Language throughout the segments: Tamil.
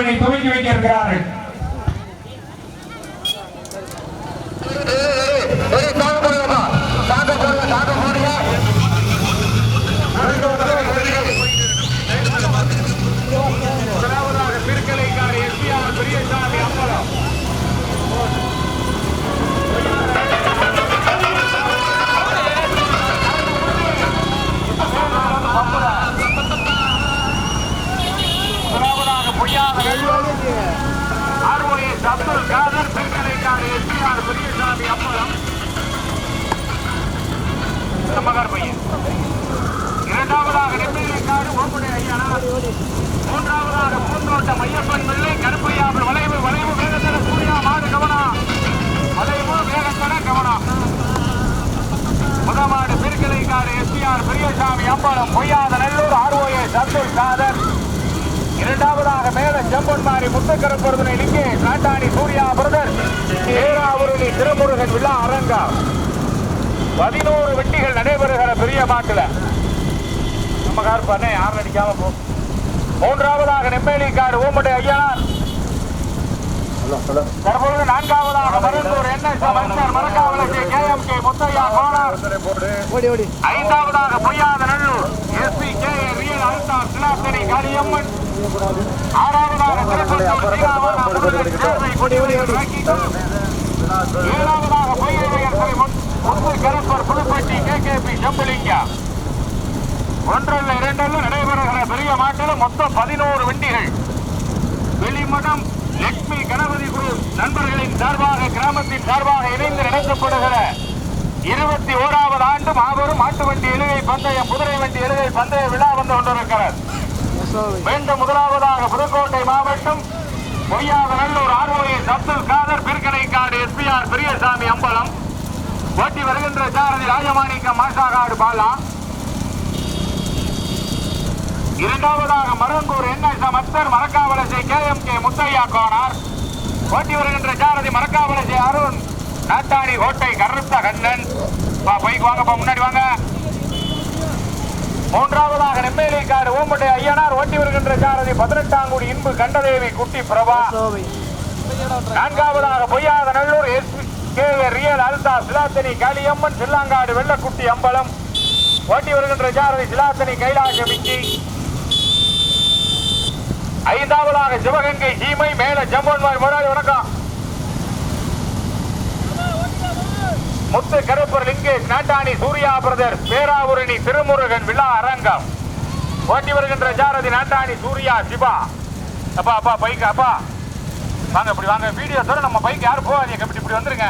அவர்களை துவக்கி வைக்க இருக்கிறார்கள். மகர் பையன். இரண்டாவதாக நெம்மேலிக்காடு ஓம்புடைய மூன்றாவதாக பூந்தோட்டம் ஐயப்பன் பிள்ளை கருப்பையாவில் வளைவு வளைவு வேகத்தன சூர்யா மாடு கவனா. வளைவு வேகத்தன கவனா. முதமாடு பெருக்கலைக்காடு எஸ்பிஆர் பெரியசாமி அம்பலம் பொய்யாத நல்லூர் ஆர்ஓஎஸ் அப்துல் காதர் இரண்டாவதாக மேல செம்பன்மாரி முத்துக்கரப்பொருதனை லிங்கே காட்டாணி சூர்யா பிரதர் ஏராவுருளி திருமுருகன் விழா அரங்கா பதினோரு வெட்டிகள் நடைபெறுகிற பெரிய மாட்டில். நம்ம கார் பண்ண யாரும் அடிக்காம போ. மூன்றாவதாக நெம்மேலி கார் ஓம்பட்டை ஐயனார். தற்பொழுது நான்காவதாக மருந்தூர் என்எஸ் மன்சர் மரக்காவலத்தை கே முத்தையா கோனார் ஓடி ஓடி ஐந்தாவதாக பொய்யாத நல்லூர் எஸ்பி கே ரியல் அல்தா சிலாசரி காளியம்மன். ஆறாவதாக திருப்பத்தூர் ஸ்ரீராமன் ஏழாவது சேர்வை கொடியுடன் ராக்கிகோ. ஏழாவதாக பொய்யவையர் சிலை முன் முத்து கருப்பர் புதுப்பட்டி கே ஒன்றல்ல இரண்டல்ல நடைபெறுகிற பெரிய மாட்டில் மொத்தம் பதினோரு வண்டிகள். வெளிமடம் லட்சுமி கணபதி குரு நண்பர்களின் சார்பாக கிராமத்தின் சார்பாக இணைந்து நடத்தப்படுகிற இருபத்தி ஓராவது ஆண்டு மாபெரும் மாட்டு வண்டி எழுகை பந்தயம் குதிரை வண்டி எழுகை பந்தய விழா வந்து கொண்டிருக்கிறது. மீண்டும் முதலாவதாக புதுக்கோட்டை மாவட்டம் பொய்யாத நல்லூர் ஆர்ஓஎஸ் அப்துல் காதர் பிற்கடைக்காடு எஸ்பிஆர் பெரியசாமி அம்பலம். ஓட்டி வருகின்ற சாரதி ராஜமாணிக்கம் மாசாகாடு பாலா. இரண்டாவதாக Marungur NS மத்தர் Marakkavalasai K M K Muthaiya Konar. ஓட்டி வருகின்ற சாரதி மரக்காவலசை அருண் நாட்டாணி கோட்டை கருத்த கண்ணன். பா பைக் வாங்கப்பா முன்னாடி வாங்க. மூன்றாவதாக நெம்மேலி காடு ஓம்பட்டை ஐயனார் ஓட்டி வருகின்ற சாரதி பதினெட்டாங்குடி இன்பு கண்டதேவி குட்டி பிரபா. நான்காவதாக பொய்யாத நல்லூர் எஸ் கே ரியல் அல்தா சிலாத்தனி காளியம்மன் சில்லாங்காடு வெள்ளக்குட்டி அம்பலம். ஓட்டி வருகின்ற சாரதி சிலாத்தனி கைலாசமிக்கு ஐந்தாவதாக சிவகங்கை சீமை மேல ஜம்பன்மார் முதலாளி வணக்கம். முத்து கருப்பர் லிங்கேஷ் நாட்டாணி சூர்யா பிரதர் பேராவூரணி திருமுருகன் விழா அரங்கம். ஓட்டி வருகின்ற சாரதி நாட்டாணி சூர்யா சிவா. அப்பா அப்பா பைக் அப்பா. வாங்க இப்படி வாங்க. வீடியோ தவிர நம்ம பைக் யாரும் போகாதீங்க. இப்படி இப்படி வந்துருங்க.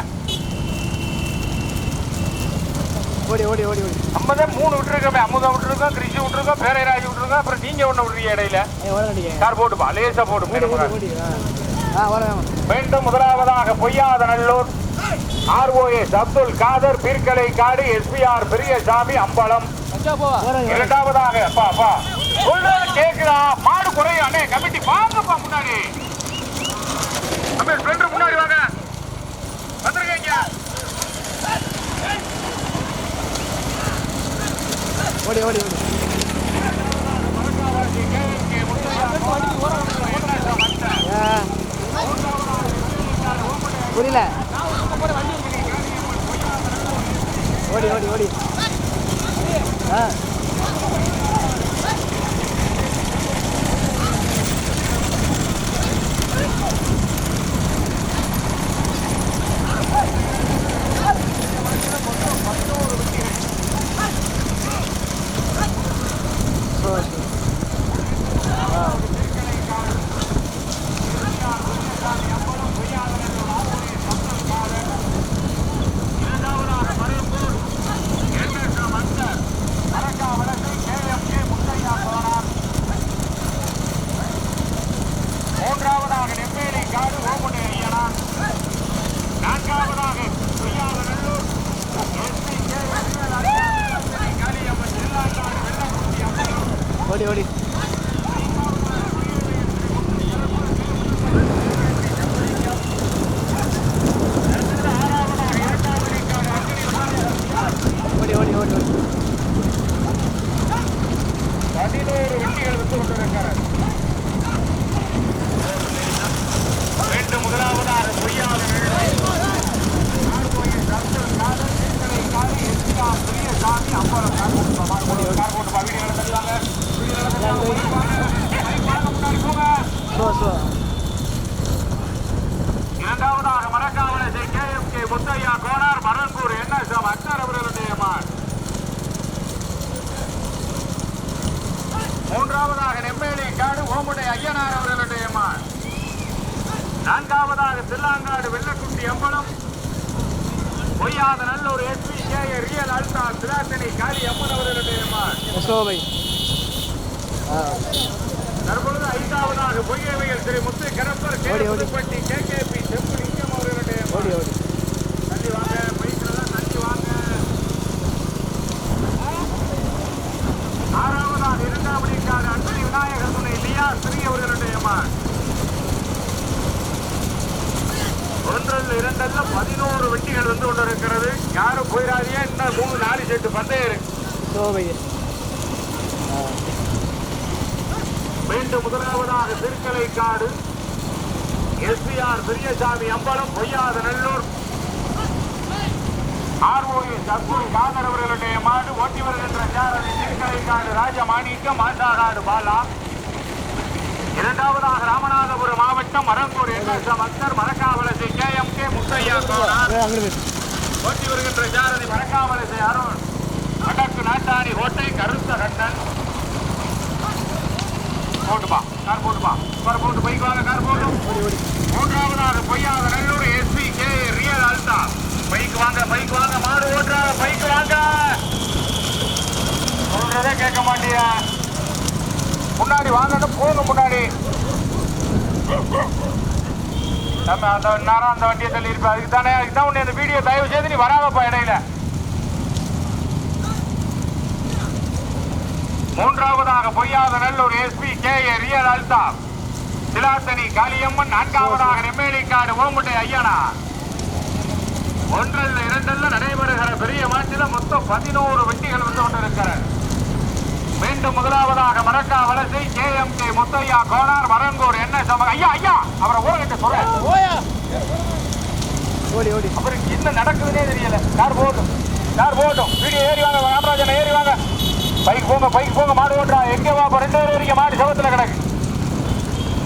ஓடி ஓடி ஓடி ஓடி. நம்ம தான் மூணு விட்டுருக்கோமே. அமுதம் விட்டுருக்கோம் கிருஷி விட்டுருக்கோம் பேரைராஜ் விட்டுருக்கோம். அப்புறம் நீங்க ஒண்ணு விடுறீங்க இடையில. கார் போட்டுப்பா. லேசா ஓடி ஓடி போட்டு மீண்டும் முதலாவதாக பொய்யாத நல்லூர். ஆர்ஓஎஸ் அப்துல் காதர் பீர்க்கலை காடு எஸ்பிஆர் பெரியசாமி அம்பலம். இரண்டாவதாக அப்பா அப்பா. சொல்றது கேக்குதா? மாடு குறையும் அண்ணே கமிட்டி வாங்கப்பா முன்னாடி. நம்ம ஃப்ரெண்டு முன்னாடி வாங்க. வந்துருக்கீங்க ஓடி ஓடி ஓடி. புரியல. ஓடி ஓடி ஓடி. ஆ. அம்மன் ஓடி ஓடி ஓடி ஓடி ஓடி ஓடி பதினோரு வண்டிகள் வந்து கொண்டிருக்கிறது சோ சோ இரண்டாவதாக Marakkavalasai K M K Muthaiya Konar Marangur என்ன சாம் அக்தர் அவர்களுடைய மான் மூன்றாவதாக நெம்மேலி காடு ஓமுடை ஐயனார் அவர்களுடைய மான் நான்காவதாக தில்லாங்காடு வெள்ளக்குட்டி அம்பலம். பொய்யாத நல்லூர் எஸ்பி கே ரியல் அல்தா சிராத்தனி காளி அம்மன் அவர்களுடைய மான் தற்பொழுது ஐந்தாவதாக பொய்யவையில் Thiru Muthu கரப்பர் K K K P Sembulingam அவர்களுடைய மான். ஓடி ஓடி தள்ளி வாங்க பைக்கில் தள்ளி வாங்க ஆறாவதாக இரண்டாம் மணிக்காடு அன்பனி விநாயகர் துணை லியா ஸ்ரீ அவர்களுடைய மகன் ஒன்றல்ல இரண்டல்ல பதினோரு வெட்டிகள் வந்து கொண்டிருக்கிறது. யாரும் போயிடாதீங்க. இன்னும் மூணு நாலு செட்டு பந்தயம் இருக்கு. மீண்டும் முதலாவதாக திருக்கலை காடு. எஸ்பிஆர் பெரியசாமி அம்பலம் பொய்யாத நல்லூர். ஆர்ஓஏ சத்குரு காதர் அவர்களுடைய மாடு ஓட்டி வருகின்ற சாரதி திருக்கலை காடு ராஜமாணிக்கம் மாசாகாடு பாலா. இரண்டாவதாக ராமநாதபுரம் மாவட்டம் Marangur NSM Akhtar Marakkavalasai K M K Muthaiya ஓட்டி வருகின்ற சாரதி மரக்காவலசை அருண். வடக்கு நாட்டாணி கோட்டை கருத்த கண்ணன் போட்டுப்பா கார் போட்டுப்பா. கார் போட்டு பைக் வாங்க கார் போட்டு. மூன்றாவதாக பொய்யாத நல்லூர் எஸ்பி கே ரியல் அல்தா. பைக் வாங்க பைக் வாங்க மாடு ஓட்டுறாங்க பைக் வாங்க. சொல்றதே கேட்க மாட்டியா? முன்னாடி வாங்கன்னு போங்க முன்னாடி. நம்ம அந்த நேரம் அந்த வண்டியை தள்ளி இருப்பேன் அதுக்கு தானே அதுக்கு தான் உன்னை இந்த வீடியோ தயவு செய்து நீ வராதப்பா இடையில. மூன்றாவதாக Poyyatha Nallur SP K A real அல்தா. சிலாசனி காளியம்மன் நான்காவதாக நெம்மேலிக்காடு ஓமுட்டை ஐயனா. ஒன்றல்ல இரண்டல்ல நடைபெறுகிற பெரிய மாட்டில மொத்தம் பதினோரு வண்டிகள் வந்து கொண்டிருக்கிறது. மீண்டும் முதலாவதாக Marakkavalasai K M K Muthaiya Konar Marangur என்ன சம ஐயா ஐயா! அவரை ஊரகிட்ட ஓயா ஓடி ஓடி. அவருக்கு என்ன நடக்குதுன்னே தெரியல. கார் போகட்டும். கார் போகட்டும். வீடியோ ஏறி வாங்க ராமராஜன் ஏறி வாங்க. பைக் போங்க பைக் போங்க மாடு ஓட்டுறா. எங்க வா ரெண்டு பேரும் வரைக்கும் மாடு சவத்துல கிடக்கு.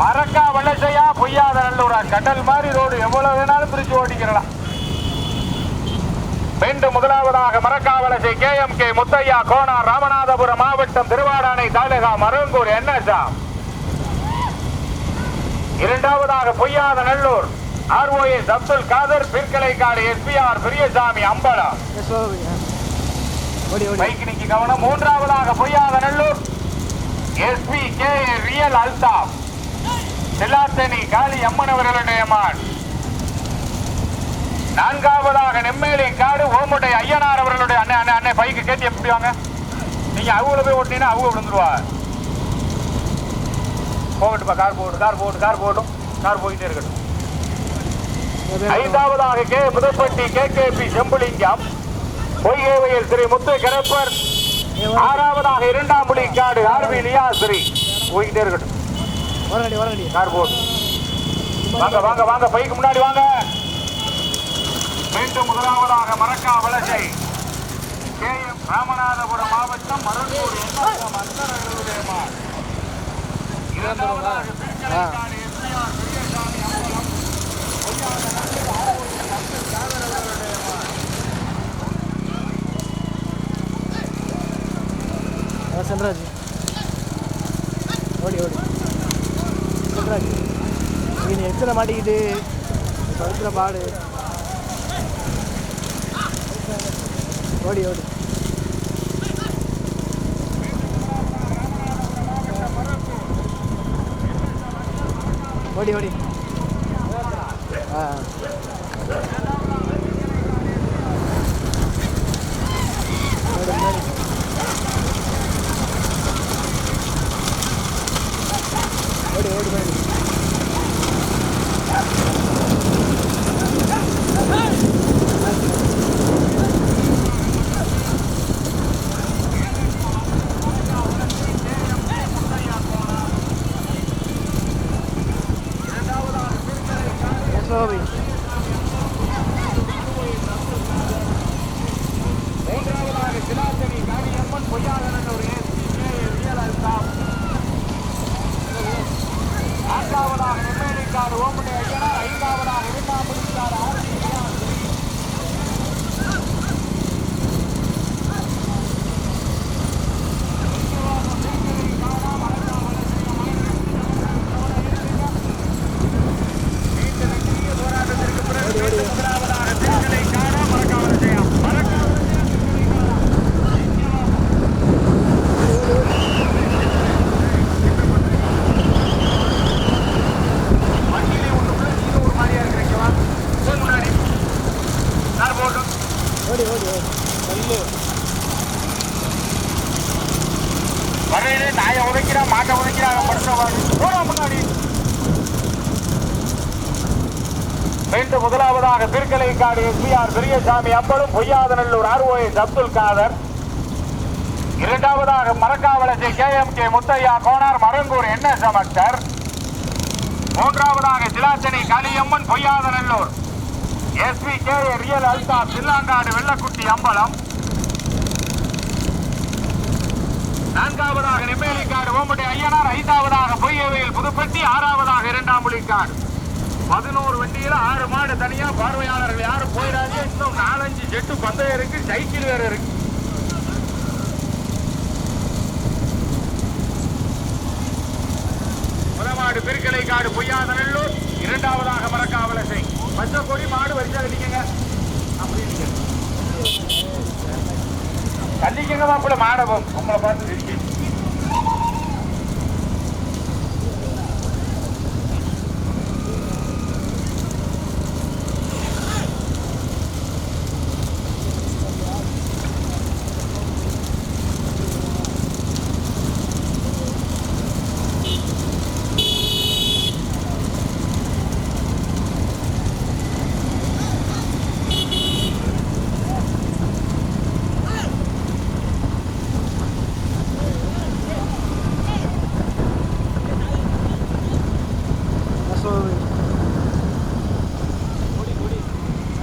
மரக்கா வல்லசையா பொய்யாத நல்லூரா கடல் மாதிரி ரோடு. எவ்வளவு வேணாலும் பிரிச்சு ஓட்டிக்கிறலாம். மீண்டும் முதலாவதாக Marakkavalasai K M K Muthaiya Konar Ramanathapuram மாவட்டம் திருவாடானை தாலுகா மருங்கூர் என்எஸ்ஆ இரண்டாவதாக பொய்யாத நல்லூர் ஆர்ஓஎஸ் அப்துல் காதர் பிற்கலைக்காடு எஸ்பிஆர் பெரியசாமி அம்பலா சோ பை ஆ. ஓடி ஓடி. பைக் நிக்கி கவனம். மூன்றாவதாக பொய்யாத நல்லூர் எஸ்பி கே ரியல் அல்தாப். செல்லாத்தனி காளி அம்மன் அவர்களுடைய மான். நான்காவதாக நெம்மேலி காடு ஓமுட்டை ஐயனார் அவர்களுடைய அண்ணே அண்ணே அண்ணே பைக்கு கேட்டு எப்படி வாங்க. நீங்க அவங்கள போய் ஓட்டினீங்கன்னா அவங்க விழுந்துருவா போகட்டுப்பா கார் போகட்டும் கார் போகட்டும் கார் போகட்டும். கார் போயிட்டே இருக்கட்டும். ஐந்தாவதாக K. Pudupatti K. K. P. Sembulingam. பொய்கேவையில் ஸ்ரீ முத்து கரப்பர் ஆறாவதாக இரண்டாம் புலி காடு ஆர்வி லியாஸ்ரீ. போய்கிட்டே இருக்கட்டும். கார் போட்டு வாங்க வாங்க வாங்க பைக்கு முன்னாடி வாங்க. மீண்டும் முதலாவதாக Marakkavalasai K M Ramanathapuram மாவட்டம் மருந்தூர் இரண்டாவதாக திருக்கலைக்காடு எஸ்ஐஆர் பெரியசாமி அம்பலம். ஓடி ஓடி. சென்றாஜ் நீ எத்தனை மாட்டிக்கிட்டு படுத்துகிற பாடு. ஓடி ஓடி. ஓடி ஓடி. ஆ ஓடி ஓடி ஓடி ஓடி ஓடி சோபி மூன்றாவதாக சிலாத்தனி காளியம்மன் பொய்யாதனூர் எஸ் ரியல் அல்தாப் நான்காவதாக காடு ஓம்புடைய ஐயனார் ஐந்தாவதாக இரண்டாம் முடிச்சார் ஆறு முதலாவதாக திருச்சலை காண மறக்காமல் செய்யலாம் மறக்காமல் வண்டியிலே ஒன்று உள்ள நீங்க ஒரு மாதிரியா இருக்கிறீங்களா போய் முன்னாடி நான் போட்டும் ஓடி ஓடி ஓடி நல்லு வரையிலே நாயை உதைக்கிறா மாட்டை உதைக்கிறாங்க படுத்தவாங்க போடா முன்னாடி மீண்டும் முதலாவதாக திருக்கலைக்காடு எஸ்பிஆர் பெரியசாமி அம்பலும் பொய்யாதநல்லூர் ஆர்ஓஎஸ் அப்துல் காதர். இரண்டாவதாக மரக்காவலத்தை K M K Muthaiya Konar Marangur என்ன சமக்தர் மூன்றாவதாக சிலாத்தனி காளியம்மன் பொய்யாதநல்லூர். எஸ்பி கே ரியல் அல்தா சில்லாங்காடு வெள்ளக்குட்டி அம்பலம். நான்காவதாக நெம்மேலிக்காடு ஓம்பட்டி ஐயனார் ஐந்தாவதாக பொய்யவையில் புதுப்பட்டி ஆறாவதாக இரண்டாம் புலிக்காடு. பதினோரு வண்டியில ஆறு மாடு தனியா பார்வையாளர்கள் யாரும் போயிடாது இன்னும் நாலஞ்சு ஜெட்டு பந்தயம் இருக்கு சைக்கிள் வேற இருக்கு. முதமாடு பெருக்கலை காடு பொய்யாதநல்லூர் இரண்டாவதாக மரக்காவலசை பச்சை கொடி மாடு வரிசா கட்டிக்கங்க. அப்படி நிக்க. தள்ளிக்கங்க மாப்பிள்ள மாடவம் உங்களை பார்த்து இருக்கு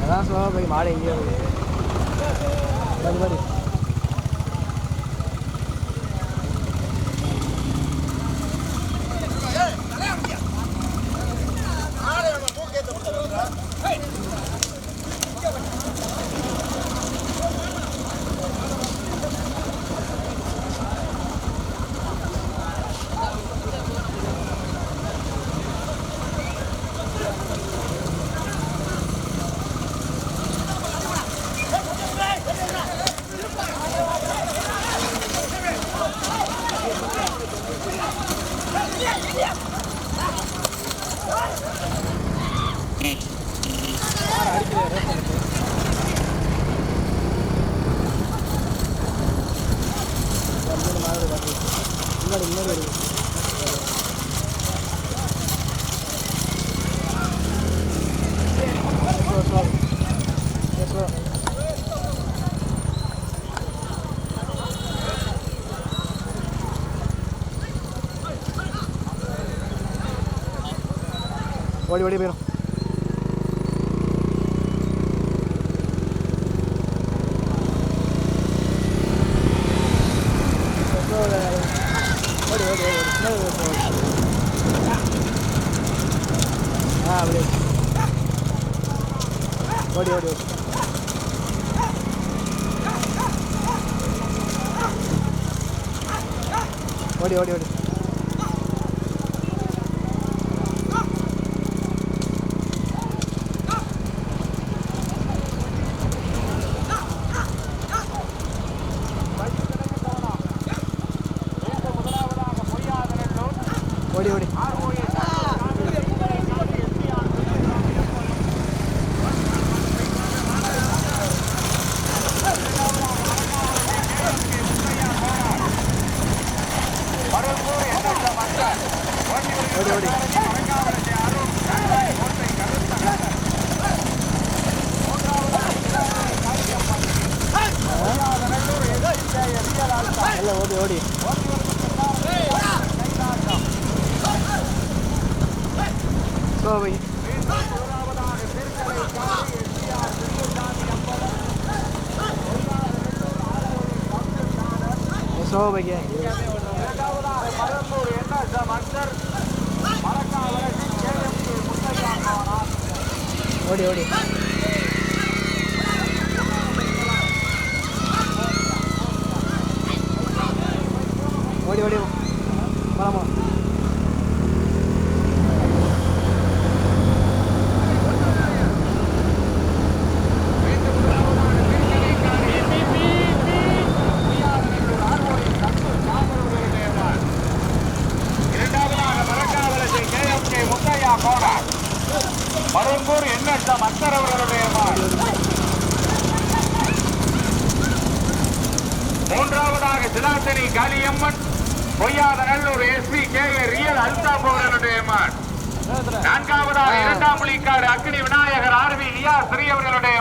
அதான் ஸ்லோ அதான் ஸ்லோ போய் மாடு எங்கேயோ போகுது மடி மடி முன்னாடி முன்னாடி வருது ஸ்லோ ஸ்லோ ஸ்லோ ஓடி ஓடி போயிடும் ஓடி. ஓடி ஓடி ஆ அப்படியே ஓடி ஓடி ஓடி. ஓடி ஓடி ஓடி.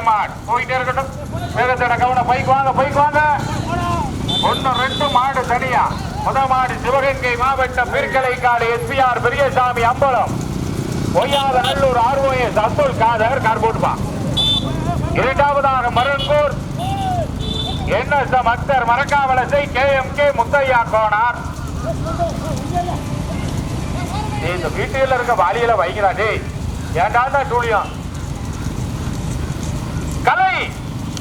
மாடு. போயிட்டே இருக்கட்டும். வேகத்தோட கவனம். பைக் வாங்க பைக் வாங்க. ஒன்னு ரெண்டு மாடு தனியா. முத மாடு சிவகங்கை மாவட்டம் பெருக்கலைக்காடு SPR Periyasamy Ambalam. Poyyatha Nallur ROS Abdul Khader car போட்டுப்பா இரண்டாவதாக Marungur. NSM Akhtar Marakkavalasai K M K Muthaiya Konar. இந்த வீட்டில் இருக்க வாலியில வைக்கிறா டேய் ஏன்டா தான் டூலியம்? கலை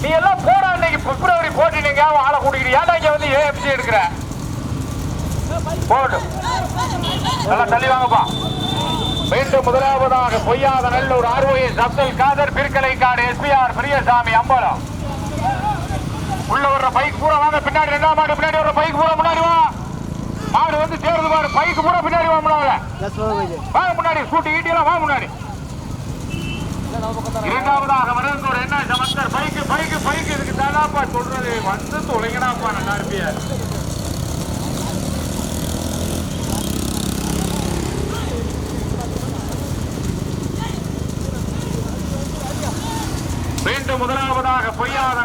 நீ எல்லாம் போடா இன்னைக்கு. பிப்ரவரி போட்டினீங்க ஆளை கூட்டிக்கிட்டு. ஏன்டா இங்க வந்து ஏஎஃப்சி எடுக்கிற? போடு. நல்லா தள்ளி வாங்கப்பா மீண்டும் முதலாவதாக பொய்யாத நல்லூர் ஆர்ஓஎஸ் அப்துல் காதர் பிற்கலை காடு எஸ்பிஆர் பெரியசாமி அம்பலம். உள்ள வர்ற பைக் பூரா வாங்க பின்னாடி ரெண்டாம் மாடு பின்னாடி வர்ற பைக் பூரா முன்னாடி வா. மாடு வந்து சேருது பாரு. பைக் பூரா பின்னாடி வா முன்னாடி. வாங்க முன்னாடி ஸ்கூட்டி ஈட்டியெல்லாம் வா முன்னாடி. இரண்டாவதாக மருந்தூர் என்ன சமஸ்தர் பைக்கு பைக்கு பைக்கு இதுக்கு தானாப்பா சொல்றது. வந்து தொலைங்கடாப்பா நல்லா இருப்பிய மீண்டும் முதலாவதாக பொய்யாத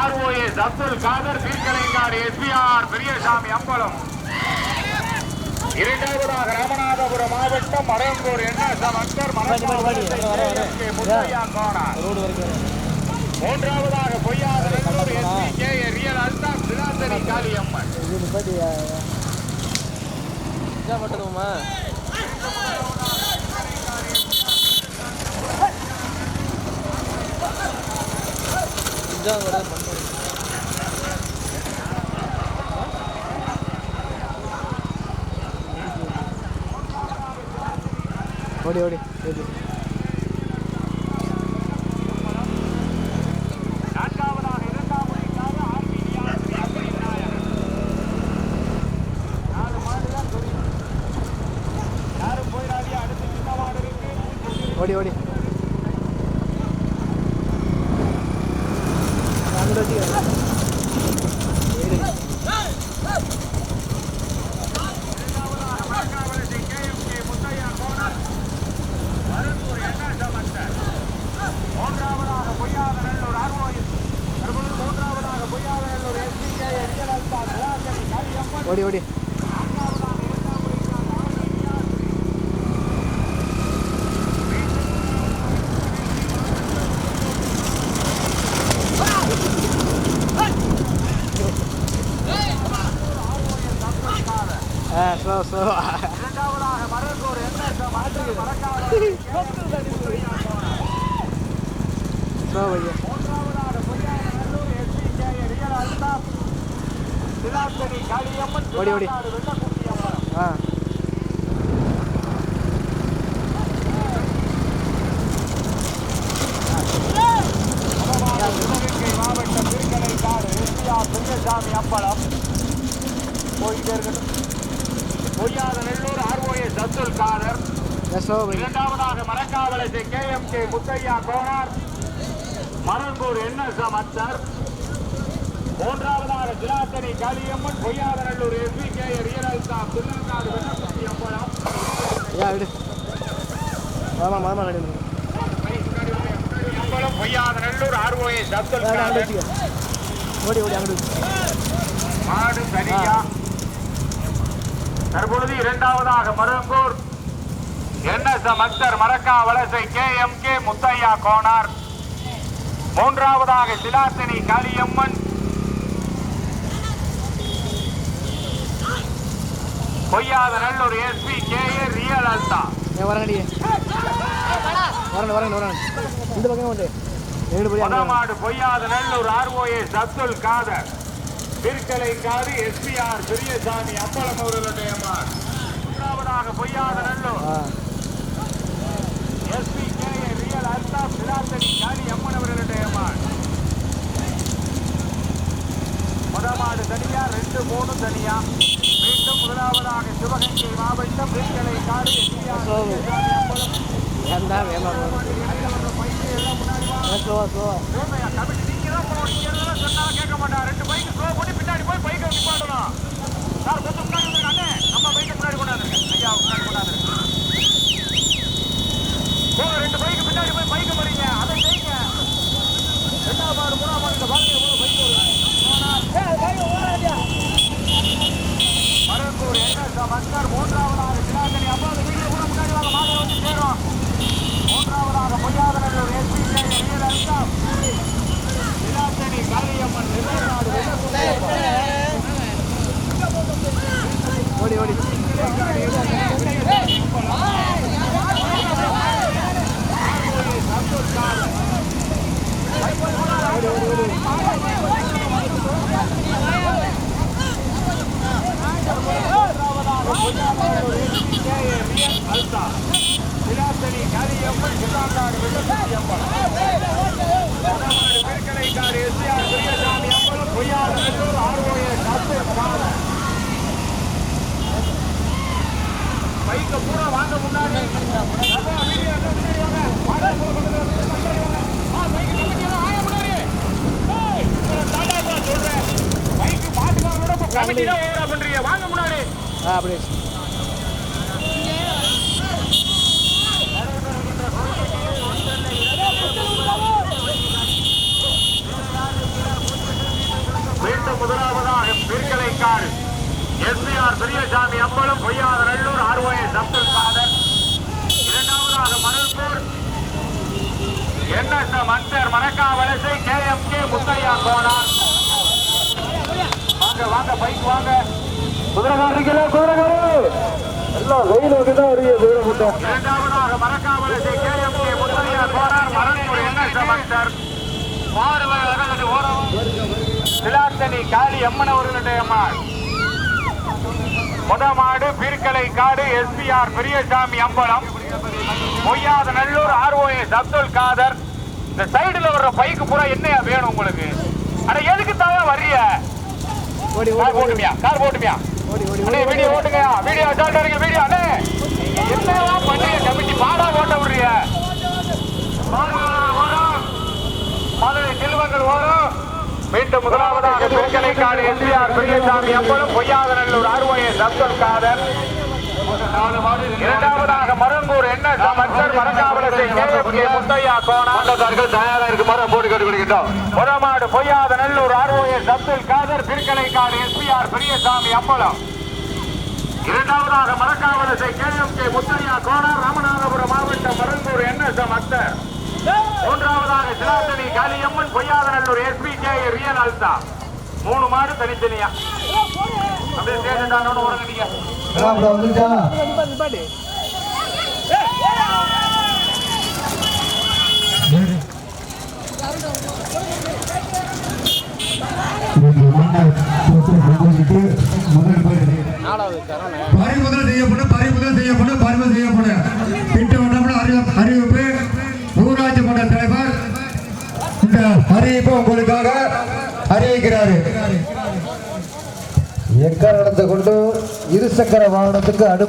ஆர்ஓஎஸ் அப்துல் காதர் தீர்க்கலைங்காடு எஸ்பிஆர் பெரியசாமி அம்பலம். இரண்டாவதாக ராமநாதபுரம் மாவட்டம் மடங்கூர் என்ன? சமஸ்தர் வாடி, வாடி, வாடி. வர, வர, வர. முத்தையாங்கோனார் ரோடு வரைக்கும் வரும். மூன்றாவதாக பொய்யாத எஸ்பிகே ரியல் அல்தாப் சிலாசரி காளியம்மன் இது நிப்பாட்டி இதான் பட்டுருவோமா இதான் கூட பண்ணுறோம் ஓடி ஓடி ஓடி நான்காவதாக இரண்டாம் மணிக்காக ஆர்பிடிஆர் ஸ்ரீ அப்படி விநாயகர் நாலு மாடு தான் தெரியும் யாரும் போயிடாதீங்க அடுத்து ஓடி ஓடி. ஓடி ஓடி ஓடி. அங்கிட்டு வச்சுக்கிறேன் ஏறி மரக்காவலத்தை கேஎம்கே முத்தையா கோணர் மருந்தூர் என்ன சமஸ்தர் மூன்றாவதாக பொய்யாத நல்லூர் ஆர்ஓஎஸ் தற்போது மூன்றாவதாக பொய்யாத நல்லூர் எஸ்பிகே ரியல் அல்தாப் சிலாசரி காளியம்மன் ஓடி ஓடி ஆ ஸ்லோ ஸ்லோ இரண்டாவதாக மருந்தூர் என்ன சமஸ்தர் மரக்காவலத்தை ஸ்லோ பையா மூன்றாவதாக பொய்யாத நல்லூர் எஸ்பிகே ரியல் அல்தாப் சிலாசரி காளியம்மன் ஓடி, ஓடி. ஆ. மாவட்டம் பெரியசாமி அம்பலம் போயிட்டே இருக்கட்டும் பொய்யாத நெல்லூர் ஆர்ஓஎஸ் அப்துல் காதர் இரண்டாவதாக மரக்காவலத்தை K M K Muthaiya Konar. Marangur NSM அத்தர் மூன்றாவதாக சிலாத்தனி காளியம்மன் பொய்யாத நல்லூர் எஸ்பி கே ரியலல்தா திருநெல்வேலி வெள்ளக்குட்டி அம்பலம் மாமா மாமா அம்பலம் பொய்யாத நல்லூர் ஆர்ஓஎஸ் அப்துல் ஓடி ஓடி அங்கிட்டு மாடு தனியா தற்பொழுது இரண்டாவதாக Marungur NSM Akhtar Marakkavalasai K M K Muthaiya Konar. மூன்றாவதாக சிலாத்தனி Kaliamman. Poyyatha Nallur SP K A real அல்தா ஏன் வரங்கடி வரணும் வரணும் வரணும் இந்த பக்கம் வந்து. முதமாடு பொய்யாத நல்லூர் ஆர்ஓஏ சத்துல் காதர். திருக்கலை காது எஸ்பிஆர் பெரியசாமி அப்பளம் அவர்களுடைய மாடு மூன்றாவதாக பொய்யாத நல்லூர் எஸ்பி கே ரியல் அல்தாப் விளாத்தடி காளி அம்மன் அவர்களுடைய மாடு முதமாடு தனியா ரெண்டு மூணு தனியா மீண்டும் முதலாவதாக சிவகங்கை மாவட்டம் திருக்கலை காடு கேட்க மாட்டான். ரெண்டு slow பண்ணி பின்னாடி போய் அ நிப்பாட்டணும். சார், முன்னாடி. அண்ணே, நம்ம அ முன்னாடி கொண்டாந்துருங்க. ஐயா, முன்னாடி கொண்டாந்துருங்க. போங்க, ரெண்டு bike பின்னாடி போய் bike அ மறிங்க. அதை செய்யுங்க. ரெண்டாவது மாடு, மூணாவது மாடு, இந்த பாருங்க எவ்வளவு bike வருது. மன்னர் மூன்றாவதாக சிலாங்கனி. அப்பா, அந்த வீடியோ கூட முன்னாடி வாங்க. மாடை வந்து சேரும். மூன்றாவதாக பொய்யாதநல்லூர் எஸ்பி விளாத்தடி காளியம்மன் ஓடி ஓடி விளாத்தடி காளியம்மன் சிலாங்காடு வெள்ளப்பட்டி அம்மன் வடமாடு திருக்கலைக்காடு எஸ்ஆர் பெரியசாமி அம்மன் பொய்யாதநல்லூர் ஆர்ஓஏ சத்து பாலை பைக்க பூரா வாங்க முன்னாடி அப்பா, வீடியோ எடுத்து முன்னாடி வாங்க. வாங்க, போங்க, போங்க, போங்க, முன்னாடி வாங்க. ஆ, பைக்கு கமிட்டி எல்லாம் வாங்க முன்னாடி. ஏய், இவனை டாடா பா சொல்றேன். பைக்கு மாட்டுக்காரனோட இப்ப பண்றீங்க. வாங்க முன்னாடி. ஆ அப்படியே மீண்டும் முதலாவதாக பிற்கலைக்காடு எஸ்பிஆர் பெரியசாமி அம்பலம் பொய்யாத நல்லூர் ஆர்ஓஎஸ் அப்துல் காதர் இரண்டாவதாக மணல்பூர் NSM Ansar Manakkavalasai K M K Muthaiya Konar வாங்க வாங்க பைக் வாங்க. குதிரைக்காரர்களே குதிரைக்காரர். எல்லாம் வெயில் தான் வருது குதிரை இரண்டாவதாக Manakkavalasai K M K Muthaiya Konar மணல்பூர் NSM Ansar மாறு வகை ஓரம் விளாத்தனி காளி அம்மன் அவர்களுடைய மாடு முதமாடு பீர்க்கலை காடு எஸ்பிஆர் பெரியசாமி அம்பலம். பொய்யாத நல்லூர் ஆர்ஓஎஸ் அப்துல் காதர். இந்த சைடுல வர்ற பைக்கு பூரா என்னையா வேணும் உங்களுக்கு? அட எதுக்கு தான் வர்றிய கார் போட்டுமியா? கார் போட்டுமியா? வீடியோ ஓட்டுங்கயா வீடியோ அசால்ட்டா இருக்கு வீடியோ அண்ணே. என்னவா பண்றீங்க கமிட்டி பாடா ஓட்ட விடுறிய மதுரை செல்வங்கள் ஓரம் மீண்டும் முதலாவதாக திருக்கலைக்காடு எஸ்பிஆர் பெரியசாமி. அம்பலம் பொய்யாதநல்லூர் ஆர்ஓஎஸ் அப்துல் காதர். இரண்டாவதாக மரங்கூர் என்ன கேஎம்கே முத்தையா கோணாண்டதார்கள் தயாரா இருக்கு மரம் போட்டு கட்டு கொடுக்கிட்டோம் புறமாடு பொய்யாத நல்லூர் ஆர்ஓஎஸ் அப்துல் காதர் திருக்கலைக்காடு எஸ்பிஆர் பெரியசாமி அம்பலம் இரண்டாவதாக மரக்காவலத்தை கேஎம்கே முத்தையா கோணார் ராமநாதபுரம் மாவட்டம் மரங்கூர் என்எஸ்எம் அக்தர் மூன்றாவதாக சிலாத்தனி காளியம்மன் பொய்யாதநல்லூர் எஸ்பி கே. ரியல் அல்தா மூணு மாடு தனித்தனியா? அப்படியே உறங்கிட்டீங்க நிப்பாட்டு நிப்பாட்டு பறிமுதல் செய்யப்படும் பறிமுதல் செய்யப்படும் பறிமுதல் செய்யப்படும். திட்டவட்டப்படும் அறிவி- அறிவிப்பு. ஊராட்சி மன்ற தலைவர் இந்த அறிவிப்பு உங்களுக்காக அறிவிக்கிறாரு. எக்காரணத்தை கொண்டு இருசக்கர வாகனத்துக்கு அடு